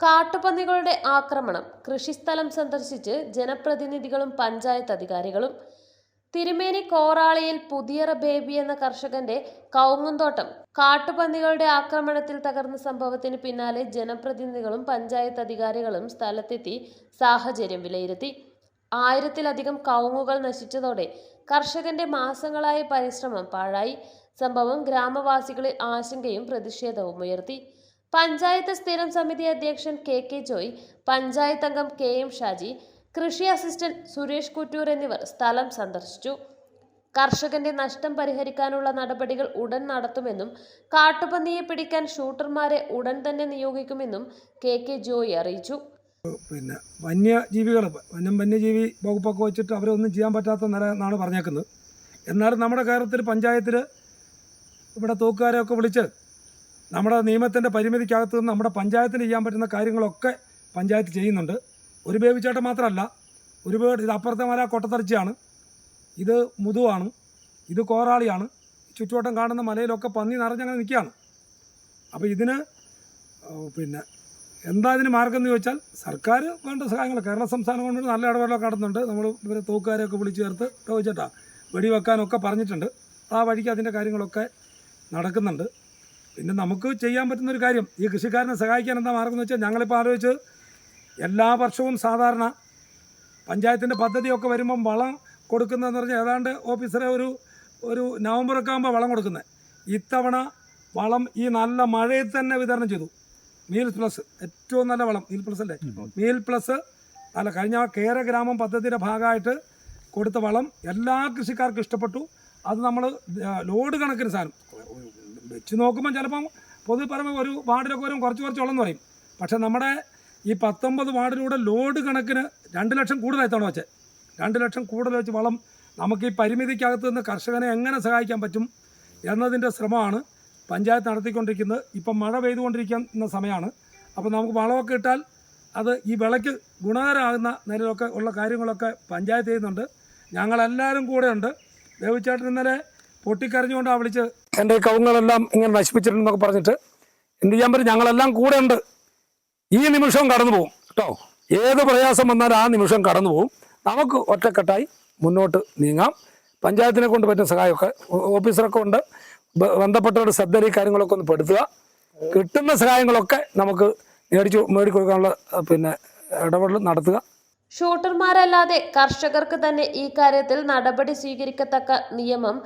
കാട്ടുപന്നികളുടെ ആക്രമണം കൃഷിസ്ഥലം സന്ദർശിച്ച് ജനപ്രതിനിധികളും പഞ്ചായത്ത് അധികാരികളും. തിരുമേനി കോറാളിയിൽ പുതിയറ ബേബി എന്ന കർഷകന്റെ കൗങ്ങുന്തോട്ടം കാട്ടുപന്നികളുടെ ആക്രമണത്തിൽ തകർന്ന സംഭവത്തിന് പിന്നാലെ ജനപ്രതിനിധികളും പഞ്ചായത്ത് അധികാരികളും സ്ഥലത്തെത്തി സാഹചര്യം വിലയിരുത്തി. ആയിരത്തിലധികം കൗങ്ങുകൾ നശിച്ചതോടെ കർഷകന്റെ മാസങ്ങളായ പരിശ്രമം പാഴായി. സംഭവം ഗ്രാമവാസികളിൽ ആശങ്കയും പ്രതിഷേധവും ഉയർത്തി. പഞ്ചായത്ത് സ്ഥിരം സമിതി അധ്യക്ഷൻ കെ കെ ജോയ് പഞ്ചായത്ത് അംഗം കെ എം ഷാജി കൃഷി അസിസ്റ്റന്റ് സുരേഷ് കുറ്റൂർ എന്നിവർ സ്ഥലം സന്ദർശിച്ചു. കർഷകന്റെ നഷ്ടം പരിഹരിക്കാനുള്ള നടപടികൾ ഉടൻ നടത്തുമെന്നും കാട്ടുപന്നിയെ പിടിക്കാൻ ഷൂട്ടർമാരെ ഉടൻ തന്നെ നിയോഗിക്കുമെന്നും കെ കെ ജോയ് അറിയിച്ചു. പിന്നെ വന്യജീവികൾ വന്യം വന്യജീവി വകുപ്പൊക്കെ വെച്ചിട്ട് അവരൊന്നും ചെയ്യാൻ പറ്റാത്ത നില എന്നാണ് പറഞ്ഞേക്കുന്നത്. എന്നാലും നമ്മുടെ കേരളത്തിൽ പഞ്ചായത്തിൽ ഇവിടെ തൂക്കുകാരെയൊക്കെ വിളിച്ച് നമ്മുടെ നിയമത്തിന്റെ പരിമിതിക്കകത്ത് നിന്ന് നമ്മുടെ പഞ്ചായത്തിന് ചെയ്യാൻ പറ്റുന്ന കാര്യങ്ങളൊക്കെ പഞ്ചായത്ത് ചെയ്യുന്നുണ്ട്. ഒരു ബേബിച്ചേട്ടൻ മാത്രമല്ല ഒരുപാട് ഇത് അപ്പുറത്തെ മല കൊട്ടത്തറച്ചിയാണ് ഇത് മുതുവാണ് ഇത് കോറാളിയാണ് ചുറ്റുവട്ടം കാണുന്ന മലയിലൊക്കെ പന്നി നിറഞ്ഞങ്ങനെ നിൽക്കുകയാണ്. അപ്പോൾ ഇതിന് പിന്നെ എന്താ ഇതിന് മാർഗം എന്ന് ചോദിച്ചാൽ സർക്കാർ വേണ്ട സഹായങ്ങൾ കേരള സംസ്ഥാനം കൊണ്ട് നല്ല ഇടപെടലൊക്കെ നടത്തുന്നുണ്ട്. നമ്മൾ ഇവരെ തൂക്കുകാരെയൊക്കെ വിളിച്ചു ചേർത്ത് ചോദിച്ചിട്ടാ വെടിവെക്കാനൊക്കെ പറഞ്ഞിട്ടുണ്ട്. ആ വഴിക്ക് അതിന്റെ കാര്യങ്ങളൊക്കെ നടക്കുന്നുണ്ട്. പിന്നെ നമുക്ക് ചെയ്യാൻ പറ്റുന്ന ഒരു കാര്യം ഈ കൃഷിക്കാരനെ സഹായിക്കാൻ എന്താ മാർഗം എന്ന് വെച്ചാൽ ഞങ്ങളിപ്പോൾ ആലോചിച്ച് എല്ലാ വർഷവും സാധാരണ പഞ്ചായത്തിന്റെ പദ്ധതിയൊക്കെ വരുമ്പം വളം കൊടുക്കുന്നതെന്ന് പറഞ്ഞാൽ ഏതാണ്ട് ഓഫീസറെ ഒരു ഒരു നവംബറൊക്കെ ആകുമ്പോൾ വളം കൊടുക്കുന്നത് ഇത്തവണ വളം ഈ നല്ല മഴയിൽ തന്നെ വിതരണം ചെയ്തു. മീൽ പ്ലസ് ഏറ്റവും നല്ല വളം മീൽ പ്ലസ് അല്ലേ? മീൽ പ്ലസ് അല്ല കഴിഞ്ഞ കേര ഗ്രാമം പദ്ധതിയുടെ ഭാഗമായിട്ട് കൊടുത്ത വളം എല്ലാ കൃഷിക്കാർക്കും ഇഷ്ടപ്പെട്ടു. അത് നമ്മൾ ലോഡ് കണക്കിന് സാധനം. വെച്ച് നോക്കുമ്പോൾ ചിലപ്പം പൊതു പറയുമ്പോൾ ഒരു വാർഡിലൊക്കെ വരും കുറച്ച് കുറച്ച് ഉള്ളെന്ന് പറയും. പക്ഷേ നമ്മുടെ ഈ പത്തൊമ്പത് വാർഡിലൂടെ ലോഡ് കണക്കിന് രണ്ട് ലക്ഷം കൂടുതലായി തവണ വെച്ചേ. രണ്ട് ലക്ഷം കൂടുതൽ വെച്ച് വളം നമുക്ക് ഈ പരിമിതിക്കകത്ത് നിന്ന് കർഷകനെ എങ്ങനെ സഹായിക്കാൻ പറ്റും എന്നതിന്റെ ശ്രമമാണ് പഞ്ചായത്ത് നടത്തിക്കൊണ്ടിരിക്കുന്നത്. ഇപ്പം മഴ പെയ്തുകൊണ്ടിരിക്കുന്ന സമയമാണ്. അപ്പോൾ നമുക്ക് വളമൊക്കെ ഇട്ടാൽ അത് ഈ വിളയ്ക്ക് ഗുണകരമാകുന്ന നിലയിലൊക്കെ ഉള്ള കാര്യങ്ങളൊക്കെ പഞ്ചായത്ത് ചെയ്യുന്നുണ്ട്. ഞങ്ങളെല്ലാവരും കൂടെയുണ്ട്. ദേവിച്ചേട്ടൻ ഇന്നലെ പൊട്ടിക്കരഞ്ഞുകൊണ്ടാണ് വിളിച്ച് എന്റെ ഈ കവുങ്ങളെല്ലാം ഇങ്ങനെ നശിപ്പിച്ചിട്ടുണ്ടെന്നൊക്കെ പറഞ്ഞിട്ട് എന്ത് ചെയ്യാൻ പറ്റും? ഞങ്ങളെല്ലാം കൂടെ ഉണ്ട്. ഈ നിമിഷവും കടന്നു പോകും. കേട്ടോ? ഏത് പ്രയാസം വന്നാലും ആ നിമിഷം കടന്നു പോകും. നമുക്ക് ഒറ്റക്കെട്ടായി മുന്നോട്ട് നീങ്ങാം. പഞ്ചായത്തിനെ കൊണ്ട് പറ്റുന്ന സഹായമൊക്കെ ഓഫീസറൊക്കെ ഉണ്ട്. ബന്ധപ്പെട്ടവരുടെ ശ്രദ്ധയിൽ ഈ കാര്യങ്ങളൊക്കെ ഒന്ന് പെടുത്തുക. കിട്ടുന്ന സഹായങ്ങളൊക്കെ നമുക്ക് മേടിച്ചു മേടിക്കൊടുക്കാനുള്ള പിന്നെ ഇടപെടൽ നടത്തുക. ഷൂട്ടർമാരല്ലാതെ കർഷകർക്ക് തന്നെ ഈ കാര്യത്തിൽ നടപടി സ്വീകരിക്കത്തക്ക നിയമം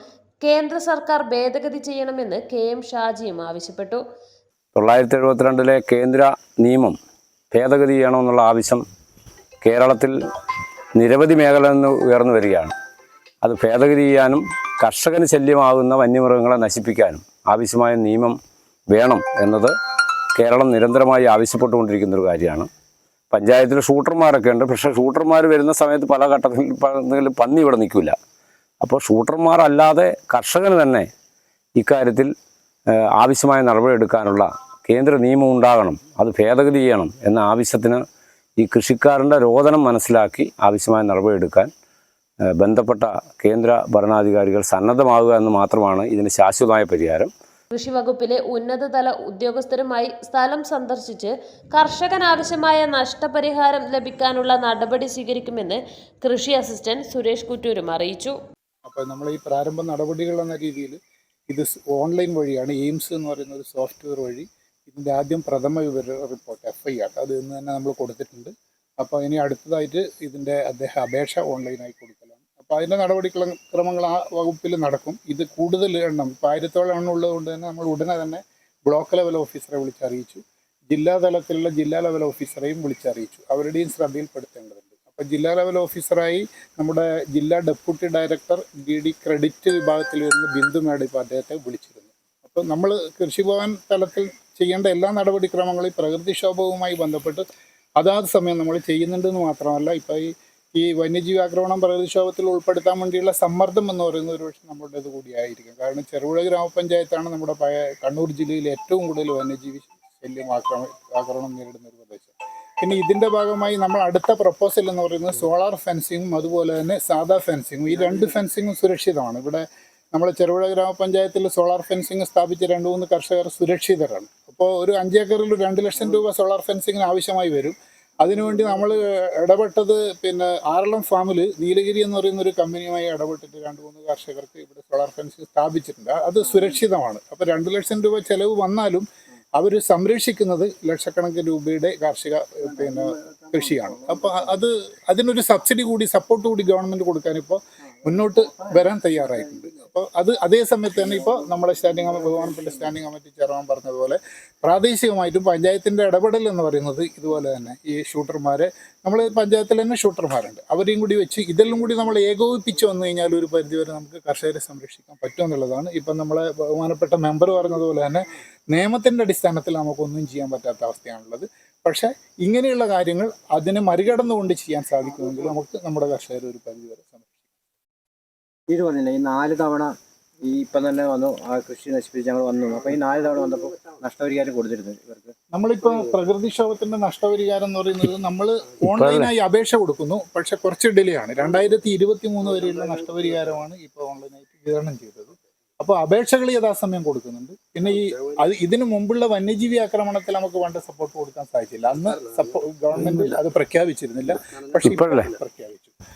കേന്ദ്ര സർക്കാർ ഭേദഗതി ചെയ്യണമെന്ന് കെ എം ഷാജിയും ആവശ്യപ്പെട്ടു. തൊള്ളായിരത്തി എഴുപത്തിരണ്ടിലെ കേന്ദ്ര നിയമം ഭേദഗതി ചെയ്യണമെന്നുള്ള ആവശ്യം കേരളത്തിൽ നിരവധി മേഖലയിൽ നിന്ന് ഉയർന്നു വരികയാണ്. അത് ഭേദഗതി ചെയ്യാനും കർഷകന് ശല്യമാകുന്ന വന്യമൃഗങ്ങളെ നശിപ്പിക്കാനും ആവശ്യമായ നിയമം വേണം എന്നത് കേരളം നിരന്തരമായി ആവശ്യപ്പെട്ടുകൊണ്ടിരിക്കുന്ന ഒരു കാര്യമാണ്. പഞ്ചായത്തിൽ ഷൂട്ടർമാരൊക്കെ ഉണ്ട്. പക്ഷേ ഷൂട്ടർമാർ വരുന്ന സമയത്ത് പല ഘട്ടത്തിൽ പന്നി ഇവിടെ നിൽക്കില്ല. അപ്പോൾ ഷൂട്ടർമാർ അല്ലാതെ കർഷകന് തന്നെ ഇക്കാര്യത്തിൽ ആവശ്യമായ നടപടിയെടുക്കാനുള്ള കേന്ദ്ര നിയമം ഉണ്ടാകണം അത് ഭേദഗതി ചെയ്യണം എന്ന ആവശ്യത്തിന് ഈ കൃഷിക്കാരന്റെ രോദനം മനസ്സിലാക്കി ആവശ്യമായ നടപടിയെടുക്കാൻ ബന്ധപ്പെട്ട കേന്ദ്ര ഭരണാധികാരികൾ സന്നദ്ധമാകുക എന്ന് മാത്രമാണ് ഇതിന് ശാശ്വതമായ പരിഹാരം. കൃഷി വകുപ്പിലെ ഉന്നതതല ഉദ്യോഗസ്ഥരുമായി സ്ഥലം സന്ദർശിച്ച് കർഷകൻ ആവശ്യമായ നഷ്ടപരിഹാരം ലഭിക്കാനുള്ള നടപടി സ്വീകരിക്കുമെന്ന് കൃഷി അസിസ്റ്റന്റ് സുരേഷ് കുറ്റൂരും അറിയിച്ചു. അപ്പോൾ നമ്മൾ ഈ പ്രാരംഭ നടപടികൾ എന്ന രീതിയിൽ ഇത് ഓൺലൈൻ വഴിയാണ് എയിംസ് എന്ന് പറയുന്ന ഒരു സോഫ്റ്റ്വെയർ വഴി ഇതിന്റെ ആദ്യം പ്രഥമ വിവര റിപ്പോർട്ട് എഫ് ഐ ആർ അത് ഇന്ന് തന്നെ നമ്മൾ കൊടുത്തിട്ടുണ്ട്. അപ്പോൾ ഇനി അടുത്തതായിട്ട് ഇതിന്റെ അദ്ദേഹം അപേക്ഷ ഓൺലൈനായി കൊടുക്കലാണ്. അപ്പോൾ അതിന്റെ നടപടിക്രമങ്ങൾ ക്രമങ്ങൾ ആ വകുപ്പിൽ നടക്കും. ഇത് കൂടുതൽ എണ്ണം ഇപ്പോൾ ആയിരത്തോളം എണ്ണം ഉള്ളതുകൊണ്ട് തന്നെ നമ്മൾ ഉടനെ തന്നെ ബ്ലോക്ക് ലെവൽ ഓഫീസറെ വിളിച്ചറിയിച്ചു ജില്ലാ തലത്തിലുള്ള ജില്ലാ ലെവൽ ഓഫീസറെയും വിളിച്ചറിയിച്ചു അവരുടെയും ശ്രദ്ധയിൽപ്പെടുത്തേണ്ടത്. ജില്ലാ ലെവൽ ഓഫീസറായി നമ്മുടെ ജില്ലാ deputy director D D credit വിഭാഗത്തിൽ വരുന്ന ബിന്ദു മേഡം ഇപ്പോൾ അദ്ദേഹത്തെ വിളിച്ചിരുന്നു. അപ്പോൾ നമ്മൾ കൃഷിഭവൻ തലത്തിൽ ചെയ്യേണ്ട എല്ലാ നടപടിക്രമങ്ങളും പ്രകൃതിക്ഷോഭവുമായി ബന്ധപ്പെട്ട് അതാത് സമയം നമ്മൾ ചെയ്യുന്നുണ്ടെന്ന് മാത്രമല്ല ഇപ്പോൾ ഈ ഈ വന്യജീവി ആക്രമണം പ്രകൃതിക്ഷോഭത്തിൽ ഉൾപ്പെടുത്താൻ വേണ്ടിയുള്ള സമ്മർദ്ദം എന്ന് പറയുന്നത് ഒരു പക്ഷേ നമ്മുടേത് കൂടിയായിരിക്കും. കാരണം ചെറുപുഴ ഗ്രാമപഞ്ചായത്താണ് നമ്മുടെ കണ്ണൂർ ജില്ലയിൽ ഏറ്റവും കൂടുതൽ വന്യജീവി ശല്യം ആക്രമ ആക്രമണം നേരിടുന്ന ഒരു പ്രദേശം. പിന്നെ ഇതിന്റെ ഭാഗമായി നമ്മൾ അടുത്ത പ്രപ്പോസൽ എന്ന് പറയുന്നത് സോളാർ ഫെൻസിങ്ങും അതുപോലെ തന്നെ സാധാ ഫെൻസിങ്ങും ഈ രണ്ട് ഫെൻസിങ്ങും സുരക്ഷിതമാണ്. ഇവിടെ നമ്മൾ ചെറുപുഴ ഗ്രാമപഞ്ചായത്തിൽ സോളാർ ഫെൻസിങ് സ്ഥാപിച്ച രണ്ട് മൂന്ന് കർഷകർ സുരക്ഷിതരാണ്. അപ്പോൾ ഒരു അഞ്ചേക്കറിൽ രണ്ട് ലക്ഷം രൂപ സോളാർ ഫെൻസിങ്ങിന് ആവശ്യമായി വരും. അതിനുവേണ്ടി നമ്മൾ ഇടപെട്ടത് പിന്നെ ആറളം ഫാമിൽ നീലഗിരി എന്ന് പറയുന്ന ഒരു കമ്പനിയുമായി ഇടപെട്ടിട്ട് രണ്ട് മൂന്ന് കർഷകർക്ക് ഇവിടെ സോളാർ ഫെൻസിങ് സ്ഥാപിച്ചിട്ടുണ്ട്. അത് സുരക്ഷിതമാണ്. അപ്പോൾ രണ്ട് ലക്ഷം രൂപ ചെലവ് വന്നാലും അവർ സംരക്ഷിക്കുന്നത് ലക്ഷക്കണക്കിന് രൂപയുടെ കാർഷിക പിന്നെ കൃഷിയാണ്. അപ്പോൾ അത് അതിനൊരു സബ്സിഡി കൂടി സപ്പോർട്ട് കൂടി ഗവൺമെന്റ് കൊടുക്കാൻ ഇപ്പോൾ മുന്നോട്ട് വരാൻ തയ്യാറായിട്ടുണ്ട്. അപ്പോൾ അത് അതേ സമയത്ത് തന്നെ ഇപ്പോൾ നമ്മുടെ സ്റ്റാൻഡിംഗ് കമ്മിറ്റി ബഹുമാനപ്പെട്ട സ്റ്റാൻഡിംഗ് കമ്മിറ്റി ചെയർമാൻ പറഞ്ഞതുപോലെ പ്രാദേശികമായിട്ടും പഞ്ചായത്തിന്റെ ഇടപെടൽ എന്ന് പറയുന്നത് ഇതുപോലെ തന്നെ ഈ ഷൂട്ടർമാരെ നമ്മൾ പഞ്ചായത്തിൽ തന്നെ ഷൂട്ടർമാരുണ്ട് അവരെയും കൂടി വെച്ച് ഇതെല്ലാം കൂടി നമ്മൾ ഏകോപിപ്പിച്ച് വന്നു കഴിഞ്ഞാൽ ഒരു പരിധിവരെ നമുക്ക് കർഷകരെ സംരക്ഷിക്കാൻ പറ്റും എന്നുള്ളതാണ്. ഇപ്പം നമ്മളെ ബഹുമാനപ്പെട്ട മെമ്പർ പറഞ്ഞതുപോലെ തന്നെ നിയമത്തിന്റെ അടിസ്ഥാനത്തിൽ നമുക്കൊന്നും ചെയ്യാൻ പറ്റാത്ത അവസ്ഥയാണുള്ളത്. പക്ഷേ ഇങ്ങനെയുള്ള കാര്യങ്ങൾ അതിനെ മറികടന്നുകൊണ്ട് ചെയ്യാൻ സാധിക്കുമെങ്കിൽ നമുക്ക് നമ്മുടെ കർഷകർ ഒരു പരിധിവരെ ഇത് വന്നില്ല? ഈ നാല് തവണ ഈ ഇപ്പം തന്നെ വന്നു ആ കൃഷി നശിപ്പിച്ച് ഞങ്ങൾ വന്നു. അപ്പോൾ ഈ നാല് തവണ വന്നപ്പോൾ നഷ്ടപരിഹാരം കൊടുത്തിരുന്നു ഇവർക്ക്. നമ്മളിപ്പോ പ്രകൃതിക്ഷോഭത്തിന്റെ നഷ്ടപരിഹാരം എന്ന് പറയുന്നത് നമ്മൾ ഓൺലൈനായി അപേക്ഷ കൊടുക്കുന്നു. പക്ഷെ കുറച്ച് ഡിലേ ആണ്. രണ്ടായിരത്തി ഇരുപത്തി മൂന്ന് വരെയുള്ള നഷ്ടപരിഹാരമാണ് ഇപ്പോൾ ഓൺലൈനായിട്ട് വിതരണം ചെയ്തത്. അപ്പോൾ അപേക്ഷകൾ യഥാസമയം കൊടുക്കുന്നുണ്ട്. പിന്നെ ഈ അത് ഇതിനു മുമ്പുള്ള വന്യജീവി ആക്രമണത്തിൽ നമുക്ക് വേണ്ട സപ്പോർട്ട് കൊടുക്കാൻ സാധിച്ചില്ല. അന്ന് സപ്പോ ഗവൺമെന്റ് അത് പ്രഖ്യാപിച്ചിരുന്നില്ല. പക്ഷെ ഇപ്പോൾ? പ്രഖ്യാപിച്ചു.